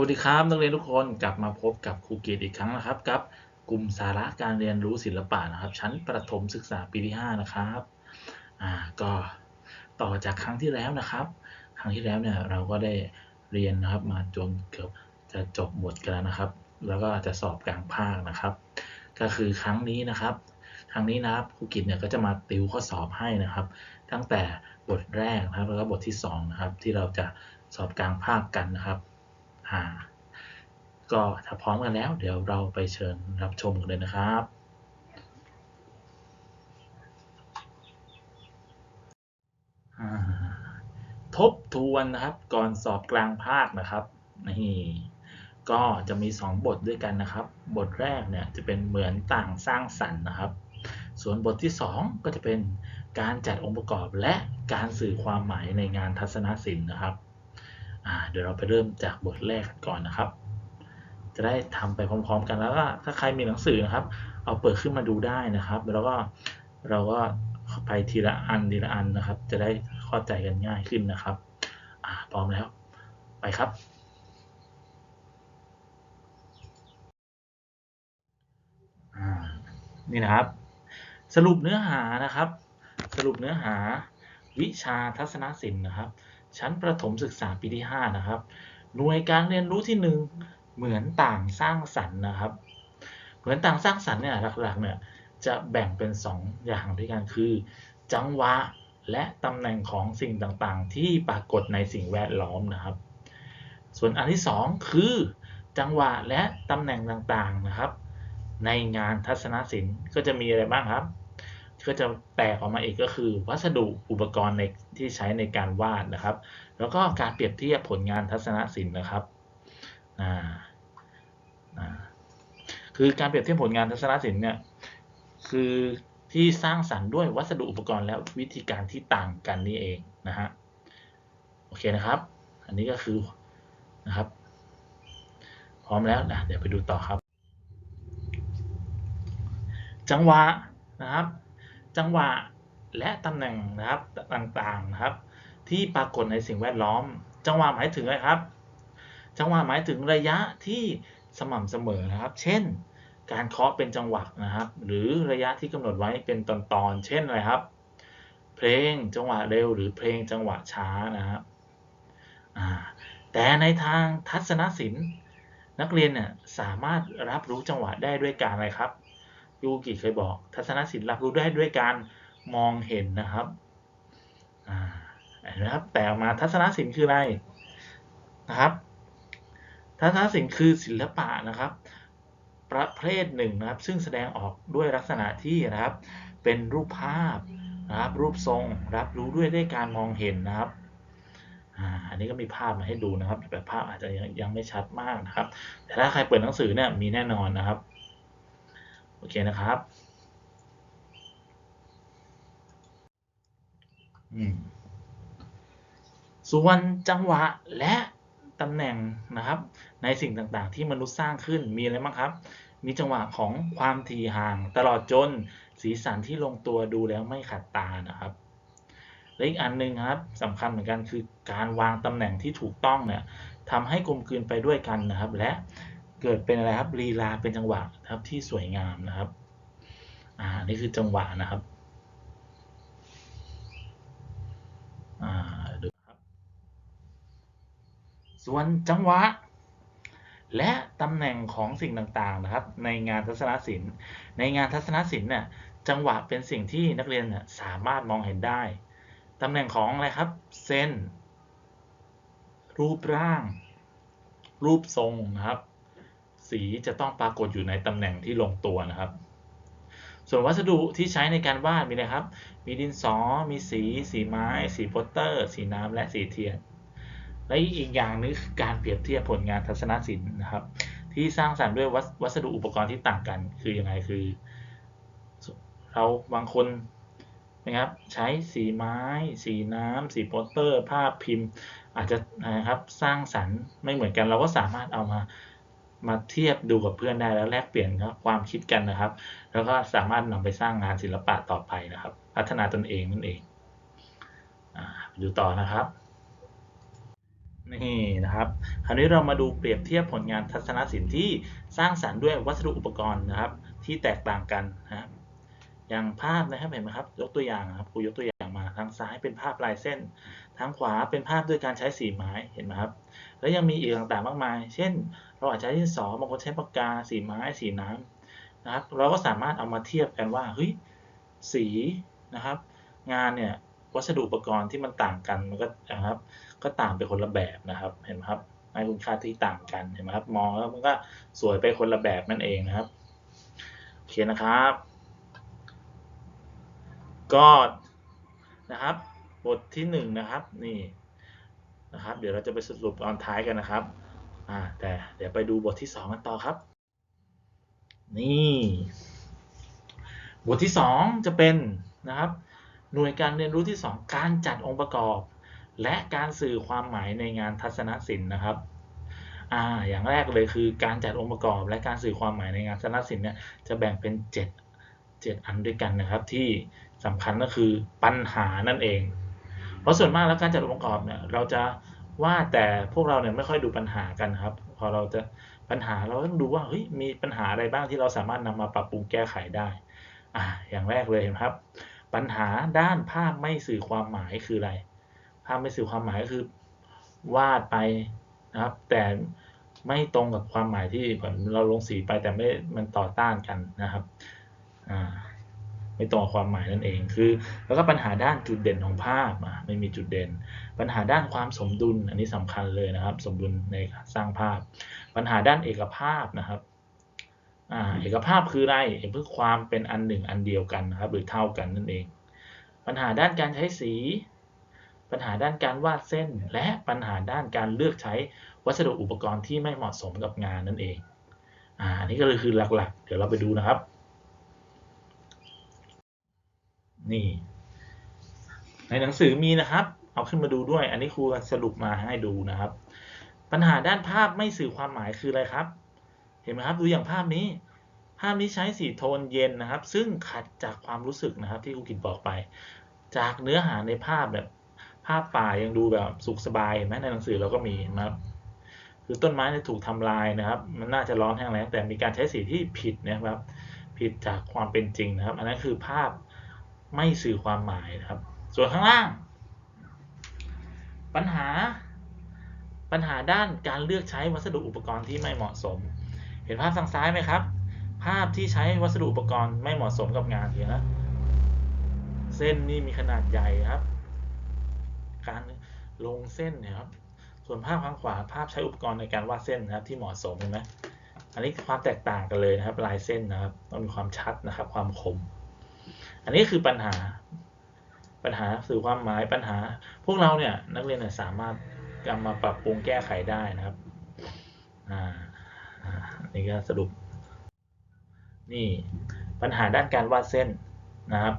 วัสดีครับนักเรียนทุกคนกลับมาพบกับครูเกตอีกครั้งนะครับกับกลุ่มสาระการเรียนรู้ศิลปะนะครับ ชั้นประถมศึกษาปีที่ 5 นะครับอ่าก็ต่อจากครั้งที่แล้วนะครับ ครั้งที่แล้วเนี่ยเราก็ได้เรียนนะครับมาจนเกือบจะจบบทกันแล้วนะครับ แล้วก็จะสอบกลางภาคนะครับ ก็คือครั้งนี้นะครับ ครั้งนี้นะครับครูกิจเนี่ยก็จะมาติวข้อสอบให้นะครับ ตั้งแต่บทแรกนะครับแล้วก็บทที่สองนะครับที่เราจะสอบกลางภาคกันนะครับ อ่าก็ถ้าพร้อมกันแล้ว เดี๋ยวเราไปเชิญรับชมกันเลยนะครับทบทวนนะครับก่อนสอบกลางภาคนะครับนี่ก็จะมี 2 บทด้วยกันนะครับ บทแรกเนี่ยจะเป็นเหมือนต่างสร้างสรรค์นะครับ ส่วนบทที่ 2 ก็จะเป็นการจัดองค์ประกอบและการสื่อความหมายในงานทัศนศิลป์นะครับ เดี๋ยวเราไปเริ่มจากบทแรกกันก่อนนะครับ จะได้ทำไปพร้อม ๆ กันแล้วก็ถ้าใครมีหนังสือนะครับ เอาเปิดขึ้นมาดูได้นะครับ แล้วก็เราก็ไปทีละอันทีละอันนะครับ จะได้เข้าใจกันง่ายขึ้นนะครับพร้อมแล้ว ไปครับ นี่นะครับ สรุปเนื้อหานะครับ สรุปเนื้อหาวิชาทัศนศิลป์นะครับ ชั้นประถมศึกษาปีที่ 5 นะครับ หน่วยการเรียนรู้ที่ 1 เหมือนต่างสร้างสรรค์นะครับ เหมือนต่างสร้างสรรค์เนี่ยหลักๆเนี่ยจะแบ่งเป็น 2 อย่างด้วยกันคือ จังหวะและตำแหน่งของสิ่งต่างๆ ที่ปรากฏในสิ่งแวดล้อมนะครับ ส่วนอันที่ 2 คือ จังหวะและตำแหน่งต่างๆนะครับ ในงานทัศนศิลป์ก็จะมีอะไรบ้างครับ ก็จะแตกออกมาอีกก็คือ วัสดุอุปกรณ์ในที่ใช้ในการวาดนะครับ แล้วก็การเปรียบเทียบผลงานทัศนศิลป์นะครับคือการเปรียบเทียบผลงานทัศนศิลป์เนี่ยคือที่สร้างสรรค์ด้วยวัสดุอุปกรณ์และวิธีการที่ต่างกันนี่เองนะฮะโอเคนะครับ อันนี้ก็คือนะครับ พร้อมแล้วนะเดี๋ยวไปดูต่อครับ จังหวะนะครับ จังหวะและตำแหน่งนะครับต่างๆนะครับ ที่ปรากฏในสิ่งแวดล้อม จังหวะหมายถึงอะไรครับ จังหวะหมายถึงระยะที่สม่ำเสมอนะครับ เช่น การเคาะเป็นจังหวะนะครับ หรือระยะที่กำหนดไว้เป็นตอนๆเช่นอะไรครับ เพลงจังหวะเร็ว หรือเพลงจังหวะช้านะครับแต่ในทางทัศนศิลป์ นักเรียนเนี่ยสามารถรับรู้จังหวะได้ด้วยการอะไรครับ ยูกิเคยบอก ทัศนศิลป์รับรู้ได้ด้วยการมองเห็นนะครับอ่านะครับแต่ออกมาทัศนศิลป์คืออะไรนะครับ ทัศนศิลป์คือศิลปะนะครับ ประเภทหนึ่งนะครับ ซึ่งแสดงออกด้วยลักษณะที่นะครับ เป็นรูปภาพนะครับ รูปทรงรับรู้ด้วยด้วยการมองเห็นนะครับอันนี้ก็มีภาพมาให้ดูนะครับ แต่ภาพอาจจะยังยังไม่ชัดมากนะครับ แต่ถ้าใครเปิดหนังสือเนี่ยมีแน่นอนนะครับ อเคนะครับส่วนจังหวะและตำแหน่งนะครับ ในสิ่งต่างๆ ที่มนุษย์สร้างขึ้นมีอะไรบ้างครับ มีจังหวะของความถี่ห่าง ตลอดจนสีสันที่ลงตัวดูแล้วไม่ขัดตานะครับและอีกอันหนึ่งครับสำคัญเหมือนกันคือการวางตำแหน่งที่ถูกต้องเนี่ยทำให้กลมกลืนไปด้วยกันนะครับ และ เกิดเป็นอะไรครับลีลาเป็นจังหวะครับที่สวยงามนะครับ อ่านี่คือจังหวะนะครับ อ่าดูครับ ส่วนจังหวะ และตำแหน่งของสิ่งต่างๆนะครับ ในงานทัศนศิลป์ ในงานทัศนศิลป์เนี่ยจังหวะเป็นสิ่งที่นักเรียนเนี่ยสามารถมองเห็นได้ตำแหน่งของอะไรครับ เส้น รูปร่าง รูปทรงนะครับ สีจะต้องปรากฏอยู่ในตำแหน่งที่ลงตัวนะครับ ส่วนวัสดุที่ใช้ในการวาดมีอะไรครับ มีดินสอ มีสี สีไม้ สีโปสเตอร์ สีน้ำและสีเทียน และอีกอย่างนึงคือการเปรียบเทียบผลงานทัศนศิลป์นะครับ ที่สร้างสรรค์ด้วยวัสดุอุปกรณ์ที่ต่างกัน คือยังไงคือ เราบางคนนะครับใช้สีไม้ สีน้ำ สีโปสเตอร์ ภาพพิมพ์ อาจจะนะครับสร้างสรรค์ไม่เหมือนกันเราก็สามารถเอามา มาเทียบดูกับเพื่อนได้แล้วแลกเปลี่ยนความคิดกันนะครับ แล้วก็สามารถนำไปสร้างงานศิลปะต่อไปนะครับ พัฒนาตนเองนั่นเองอดูต่อนะครับนี่นะครับคราวนี้เรามาดูเปรียบเทียบผลงานทัศนศิลป์ที่สร้างสรรค์ด้วยวัสดุอุปกรณ์นะครับ ที่แตกต่างกันนะครับอย่างภาพนะครับเห็นไหมครับ ยกตัวอย่างนะครับครูยกตัวอย่าง ทางซ้ายเป็นภาพลายเส้น ทางขวาเป็นภาพด้วยการใช้สีไม้เห็นไหมครับ แล้วยังมีอีกต่างๆมากมาย เช่น เราอาจจะใช้ดินสอบางคนใช้ปากกา สีไม้ สีน้ำนะครับ เราก็สามารถเอามาเทียบกันว่าเฮ้ยสีนะครับ งานเนี่ยวัสดุอุปกรณ์ที่มันต่างกันมันก็นะครับก็ต่างไปคนละแบบนะครับเห็นไหมครับให้คุณค่าที่ต่างกันเห็นไหมครับมองแล้วมันก็สวยไปคนละแบบนั่นเองนะครับโอเคนะครับ ก็ นะครับ บทที่หนึ่งนะครับนี่นะครับ เดี๋ยวเราจะไปสรุปตอนท้ายกันนะครับอ่าแต่เดี๋ยวไปดูบทที่สองกันต่อครับ นี่ บทที่สองจะเป็นนะครับ หน่วยการเรียนรู้ที่สองการจัดองค์ประกอบ และการสื่อความหมายในงานทัศนศิลป์นะครับอ่าอย่างแรกเลยคือการจัดองค์ประกอบ และการสื่อความหมายในงานทัศนศิลป์เนี่ยจะแบ่งเป็น 7 7 อันด้วยกันนะครับที่ สำคัญก็คือปัญหานั่นเอง เพราะส่วนมากแล้วการจัดองค์ประกอบเนี่ยเราจะว่าแต่พวกเราเนี่ยไม่ค่อยดูปัญหากันครับ พอเราจะปัญหาเราต้องดูว่าเฮ้ยมีปัญหาอะไรบ้างที่เราสามารถนำมาปรับปรุงแก้ไขได้อ่าอย่างแรกเลยครับ ปัญหาด้านภาพไม่สื่อความหมายคืออะไร ภาพไม่สื่อความหมายก็คือวาดไปนะครับ แต่ไม่ตรงกับความหมายที่เหมือนเราลงสีไปแต่ไม่มันต่อต้านกันนะครับอ่า ไม่ตรงความหมายนั่นเองคือ แล้วก็ปัญหาด้านจุดเด่นของภาพอะไม่มีจุดเด่น ปัญหาด้านความสมดุลอันนี้สำคัญเลยนะครับ สมดุลในการสร้างภาพ ปัญหาด้านเอกภาพนะครับอ่าเอกภาพคืออะไรเพื่อความเป็นอันหนึ่งอันเดียวกันนะครับ หรือเท่ากันนั่นเอง ปัญหาด้านการใช้สี ปัญหาด้านการวาดเส้น และปัญหาด้านการเลือกใช้วัสดุอุปกรณ์ที่ไม่เหมาะสมกับงานนั่นเองอ่าอันนี้ก็เลยคือหลักๆ เดี๋ยวเราไปดูนะครับ นี่ ในหนังสือมีนะครับ เอาขึ้นมาดูด้วย อันนี้ครูสรุปมาให้ดูนะครับ ปัญหาด้านภาพไม่สื่อความหมายคืออะไรครับ เห็นไหมครับดูอย่างภาพนี้ ภาพนี้ใช้สีโทนเย็นนะครับ ซึ่งขัดจากความรู้สึกนะครับ ที่ครูกิตบอกไป จากเนื้อหาในภาพแบบภาพป่ายังดูแบบสุขสบายเห็นไหมในหนังสือเราก็มีนะครับคือต้นไม้ถูกทำลายนะครับ มันน่าจะร้อนแห้งแล้งแต่มีการใช้สีที่ผิดนะครับ ผิดจากความเป็นจริงนะครับ อันนั้นคือภาพ ไม่สื่อความหมายนะครับ ส่วนข้างล่าง ปัญหาปัญหาด้านการเลือกใช้วัสดุอุปกรณ์ที่ไม่เหมาะสม เห็นภาพทางซ้ายไหมครับ ภาพที่ใช้วัสดุอุปกรณ์ไม่เหมาะสมกับงานเห็นนะเส้นนี่มีขนาดใหญ่ครับ การลงเส้นเนี่ยครับ ส่วนภาพข้างขวาภาพใช้อุปกรณ์ในการวาดเส้นนะครับ ที่เหมาะสมเห็นไหมอันนี้ความแตกต่างกันเลยนะครับ ลายเส้นนะครับ ต้องมีความชัดนะครับ ความคม อันนี้คือปัญหาปัญหาสื่อความหมายปัญหา พวกเราเนี่ยนักเรียนเนี่ยสามารถนำมาปรับปรุงแก้ไขได้นะครับอ่าอ่านี่ก็สรุป นี่ปัญหาด้านการวาดเส้นนะครับ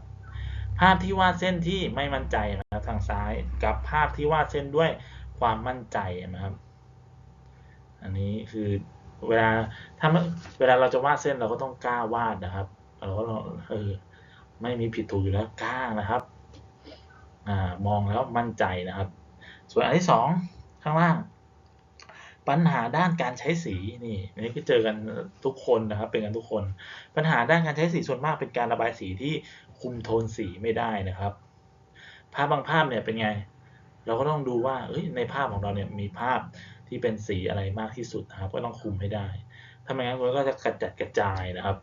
ภาพที่วาดเส้นที่ไม่มั่นใจนะครับทางซ้ายกับภาพที่วาดเส้นด้วยความมั่นใจนะครับ อันนี้คือเวลาถ้าเวลาเราจะวาดเส้นเราก็ต้องกล้าวาดนะครับเราก็เออ ไม่มีผิดถูกอยู่แล้วกล้านะครับอ่ามองแล้วมั่นใจนะครับ ส่วนอันที่สองข้างล่าง ปัญหาด้านการใช้สีนี่นนี้ก็เจอกันทุกคนนะครับเป็นกันทุกคน ปัญหาด้านการใช้สีส่วนมากเป็นการระบายสีที่คุมโทนสีไม่ได้นะครับ ภาพบางภาพเนี่ยเป็นไง เราก็ต้องดูว่าในภาพของเราเนี่ยมีภาพที่เป็นสีอะไรมากที่สุดนะครับ ก็ต้องคุมให้ได้ถ้าไม่งั้นมันก็จะกระจัดกระจายนะครับ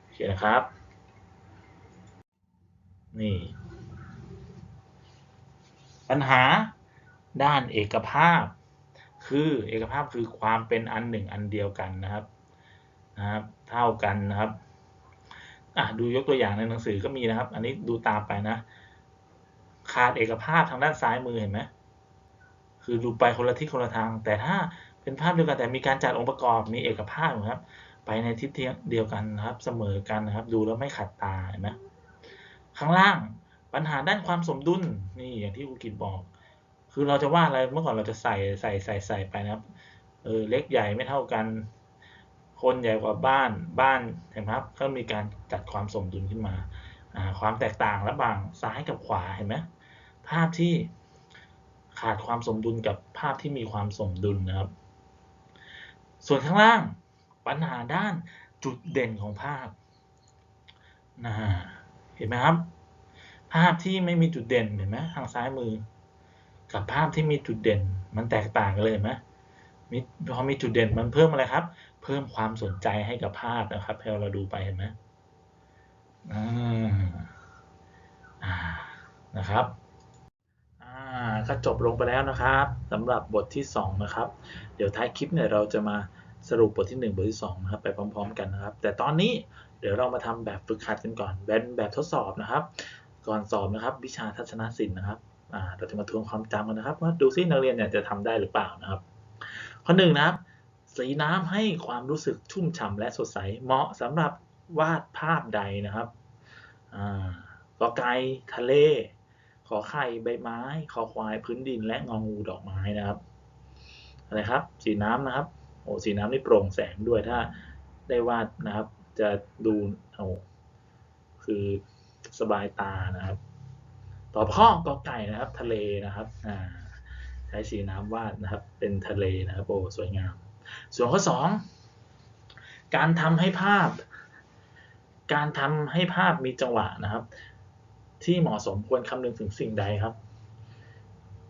โอเคนะครับ นี่ ปัญหาด้านเอกภาพ คือเอกภาพคือความเป็นอันหนึ่งอันเดียวกันนะครับนะครับ เท่ากันนะครับอะดูยกตัวอย่างในหนังสือก็มีนะครับ อันนี้ดูตามไปนะ ขาดเอกภาพทางด้านซ้ายมือเห็นไหมคือดูไปคนละทิศคนละทาง แต่ถ้าเป็นภาพเดียวกันแต่มีการจัดองค์ประกอบมีเอกภาพนะครับ ไปในทิศเดียวกันนะครับ เสมอกันนะครับ ดูแล้วไม่ขัดตาเห็นไหม ข้างล่าง ปัญหาด้านความสมดุลนี่อย่างที่ครูกิตบอก คือเราจะว่าอะไรเมื่อก่อนเราจะใส่ใส่ใส่ใส่ไปนะครับเออเล็กใหญ่ไม่เท่ากัน คนใหญ่กว่าบ้านบ้านเห็นไหมครับก็มีการจัดความสมดุลขึ้นมาความแตกต่างระหว่างซ้ายกับขวาเห็นไหมภาพที่ขาดความสมดุลกับภาพที่มีความสมดุลนะครับ ส่วนข้างล่างปัญหาด้านจุดเด่นของภาพนะ เห็นไหมครับ ภาพที่ไม่มีจุดเด่นเห็นไหมทางซ้ายมือ กับภาพที่มีจุดเด่น มันแตกต่างกันเลยเห็นไหมมีพอมีจุดเด่นมันเพิ่มอะไรครับ เพิ่มความสนใจให้กับภาพนะครับให้เราดูไปเห็นไหมอ่าอ่านะครับอ่าก็จบลงไปแล้วนะครับสำหรับบทที่ 2 นะครับ เดี๋ยวท้ายคลิปเนี่ยเราจะมาสรุปบทที่ 1 บทที่2นะครับไปพร้อม ๆ กันนะครับ แต่ตอนนี้ เดี๋ยวเรามาทำแบบฝึกหัดกันก่อนเป็นแบบทดสอบนะครับ ก่อนสอบนะครับ วิชาทัศนศิลป์นะครับเราจะมาทวนความจำกันนะครับ ว่าดูซินักเรียนเนี่ยจะทำได้หรือเปล่านะครับ ข้อหนึ่งนะครับ สีน้ำให้ความรู้สึกชุ่มฉ่ำและสดใสเหมาะสำหรับวาดภาพใดนะครับกอไก่ทะเล ขอไข่ใบไม้ ขอควายพื้นดินและงองูดอกไม้นะครับอะไรครับ สีน้ำนะครับโอ้สีน้ำนี่โปร่งแสงด้วยถ้าได้วาดนะครับ จะดูโอ้คือสบายตานะครับ ต่อข้อกอไก่นะครับ ทะเลนะครับอ่าใช้สีน้ำวาดนะครับ เป็นทะเลนะครับโอ้สวยงาม ส่วนข้อสองการทำให้ภาพ การทำให้ภาพมีจังหวะนะครับ ที่เหมาะสมควรคำนึงถึงสิ่งใดครับ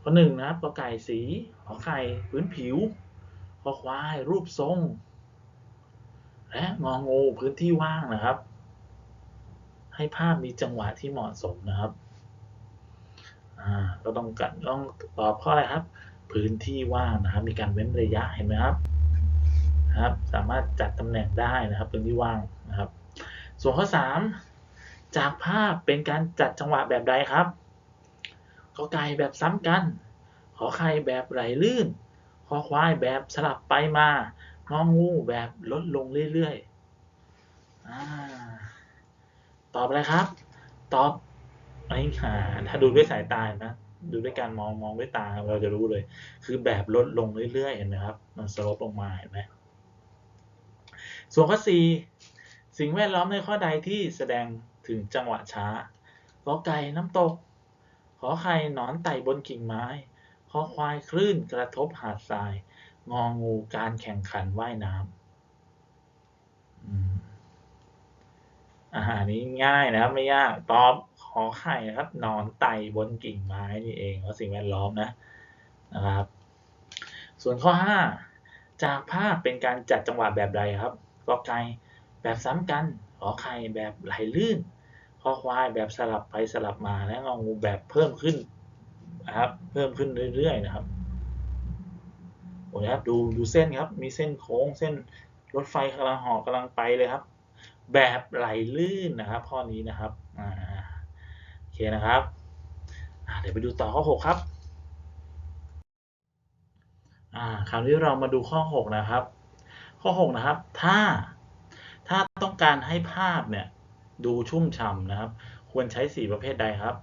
ข้อหนึ่งนะครับกอไก่สีขอไข่พื้นผิวขอควายรูปทรง และงองูพื้นที่ว่างนะครับ ให้ภาพมีจังหวะที่เหมาะสมนะครับอ่าก็ต้องกันต้องตอบข้ออะไรครับ พื้นที่ว่างนะครับ มีการเว้นระยะเห็นไหมครับนะครับ สามารถจัดตำแหน่งได้นะครับ พื้นที่ว่างนะครับ ส่วนข้อสามจากภาพเป็นการจัดจังหวะแบบใดครับขอไก่แบบซ้ำกัน ขอไข่แบบไหลลื่น ขอควายแบบสลับไปมา งองูแบบลดลงเรื่อยๆอตอบอะไรครับ ตอบไอ้ห่าถ้าดูด้วยสายตาเห็นะ ดูด้วยการมองมองด้วยตาเราจะรู้เลย คือแบบลดลงเรื่อยๆเห็นไหมครับ มันสลบลงมาเห็นไหมส่วนข้อสี่สิ่งแวดล้อมในข้อใดที่แสดงถึงจังหวะช้ากอไก่น้ำตก ขอไข่นอนไต่บนกิ่งไม้ ขอควายคลื่นกระทบหาดทราย งองูการแข่งขันว่ายน้ำอาหารนี้ง่ายนะครับ ไม่ยากตอบขอไข่นะครับนอนไต่บนกิ่งไม้นี่เองว่าสิ่งแวดล้อมนะนะครับ ส่วนข้อ5จากภาพเป็นการจัดจังหวะแบบใดครับกอไก่แบบซ้ำกันขอไข่แบบไหลลื่นขอควายแบบสลับไปสลับมาและงองูแบบเพิ่มขึ้นนะครับ เพิ่มขึ้นเรื่อยๆนะครับ โอ้นะครับดูดูเส้นครับ มีเส้นโค้งเส้นรถไฟกำลังห่อกำลังไปเลยครับ แบบไหลลื่นนะครับข้อนี้นะครับอ่าโอเคนะครับเดี๋ยวไปดูต่อข้อ 6 ครับคราวนี้เรามาดูข้อ 6 นะครับ ข้อ 6 นะครับ ถ้า ถ้าต้องการให้ภาพเนี่ยดูชุ่มฉ่ำนะครับ ควรใช้สีประเภทใดครับ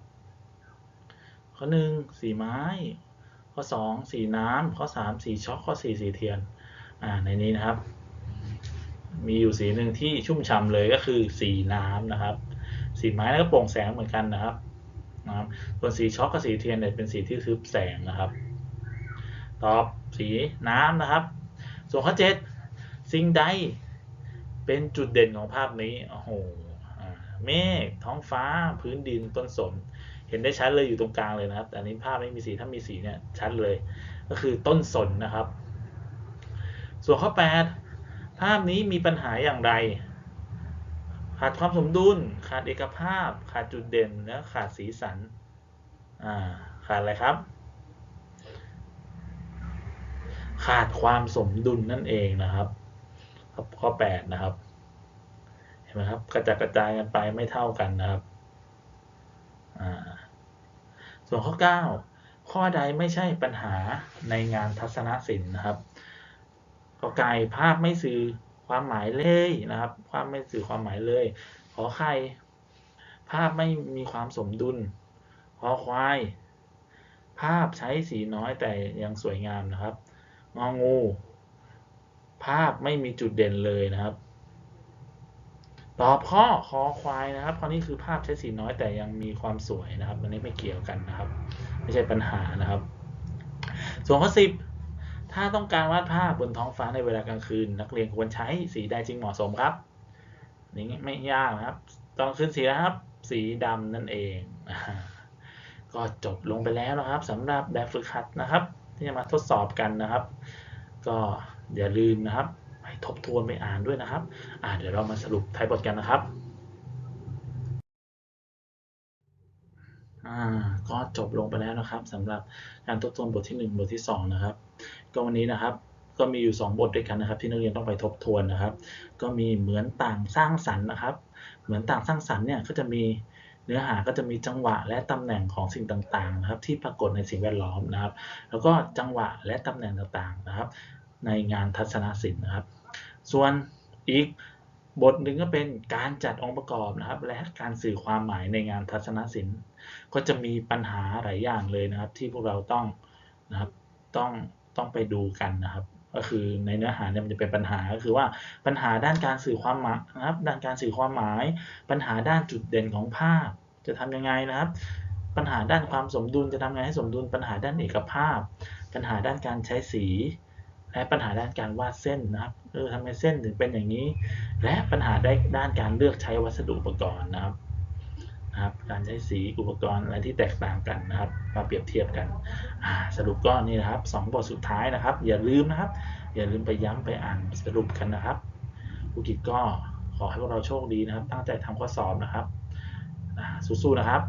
ข้อ 1 สีไม้ ข้อ 2 สีน้ำข้อ 3 สีช็อกข้อ 4 สีเทียนอ่าในนี้นะครับ มีอยู่สีหนึ่งที่ชุ่มฉ่ำเลยก็คือสีน้ำนะครับ สีไม้แล้วก็โปร่งแสงเหมือนกันนะครับนะครับส่วนสีช็อกกับสีเทียนเนี่ยเป็นสีที่ทึบแสงนะครับ ตอบสีน้ำนะครับ ส่วนข้อ 7 สิ่งใดเป็นจุดเด่นของภาพนี้โอ้โหเมฆท้องฟ้าพื้นดินต้นสน เห็นได้ชัดเลยอยู่ตรงกลางเลยนะครับ แต่อันนี้ภาพไม่มีสีถ้ามีสีเนี่ยชัดเลย ก็คือต้นสนนะครับ ส่วนข้อ 8 ภาพนี้มีปัญหาอย่างไร ขาดความสมดุล ขาดเอกภาพ ขาดจุดเด่นและขาดสีสันขาดอะไรครับ ขาดความสมดุลนั่นเองนะครับข้อ 8 นะครับ เห็นไหมครับ กระจัดกระจายกันไปไม่เท่ากันนะครับ ส่วนข้อ 9 ข้อใดไม่ใช่ปัญหาในงานทัศนศิลป์นะครับกอไก่ภาพไม่สื่อความหมายเลยนะครับภาพไม่สื่อความหมายเลย ขอไข่ภาพไม่มีความสมดุล ขอควาย ภาพใช้สีน้อยแต่ยังสวยงามนะครับงองู ภาพไม่มีจุดเด่นเลยนะครับ ต่อบข้อคอควายนะครับข้อนี้คือภาพใช้สีน้อยแต่ยังมีความสวยนะครับอันนี้ไม่เกี่ยวกันนะครับ ไม่ใช่ปัญหานะครับ ส่วนข้อ10ถ้าต้องการวาดภาพบนท้องฟ้าในเวลากลางคืน นักเรียนควรใช้สีใดจึงเหมาะสมครับนี่ไม่ยากนะครับ ตอนคืนสีนะครับ สีดำนั่นเอง ก็จบลงไปแล้วนะครับสำหรับแบบฝึกหัดนะครับ ที่จะมาทดสอบกันนะครับ ก็อย่าลืมนะครับ ทบทวนไปอ่านด้วยนะครับอ่าเดี๋ยวเรามาสรุปท้ายบทกันนะครับก็จบลงไปแล้วนะครับสำหรับการทบทวนบทที่ 1 บทที่ 2 นะครับ ก็วันนี้นะครับก็มีอยู่ 2 บทด้วยกันนะครับ ที่นักเรียนต้องไปทบทวนนะครับ ก็มีเหมือนต่างสร้างสรรค์นะครับ เหมือนต่างสร้างสรรค์เนี่ยก็จะมีเนื้อหาก็จะมีจังหวะและตำแหน่งของสิ่งต่างๆนะครับ ที่ปรากฏในสิ่งแวดล้อมนะครับ แล้วก็จังหวะและตำแหน่งต่างๆนะครับ ในงานทัศนศิลป์นะครับ ส่วนอีกบทหนึ่งก็เป็นการจัดองค์ประกอบนะครับ และการสื่อความหมายในงานทัศนศิลป์ ก็จะมีปัญหาหลายอย่างเลยนะครับ ที่พวกเราต้องนะครับต้องต้องไปดูกันนะครับ ก็คือในเนื้อหาเนี่ยมันจะเป็นปัญหาก็คือว่าปัญหาด้านการสื่อความหมายนะครับ ด้านการสื่อความหมาย ปัญหาด้านจุดเด่นของภาพ จะทำยังไงนะครับ ปัญหาด้านความสมดุลจะทำไงให้สมดุล ปัญหาด้านเอกภาพ ปัญหาด้านการใช้สี และปัญหาด้านการวาดเส้นนะครับเออทำไมเส้นถึงเป็นอย่างนี้ และปัญหาได้ด้านการเลือกใช้วัสดุอุปกรณ์นะครับนะครับ การใช้สีอุปกรณ์อะไรที่แตกต่างกันนะครับ มาเปรียบเทียบกันสรุปก็นี่นะครับสองบทสุดท้ายนะครับ อย่าลืมนะครับ อย่าลืมไปย้ำไปอ่านสรุปกันนะครับผู้กิจก็ขอให้พวกเราโชคดีนะครับ ตั้งใจทำข้อสอบนะครับสู้ๆนะครับ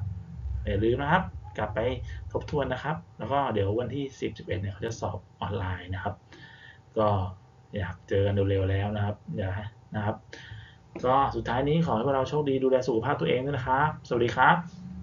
อย่าลืมนะครับ กลับไปทบทวนนะครับ แล้วก็เดี๋ยววันที่ 10 11เนี่ยเขาจะสอบออนไลน์นะครับ ก็อยากเจอกันเร็วๆแล้วนะครับอย่านะครับ ก็สุดท้ายนี้ขอให้พวกเราโชคดีดูแลสุขภาพตัวเองด้วยนะครับ สวัสดีครับ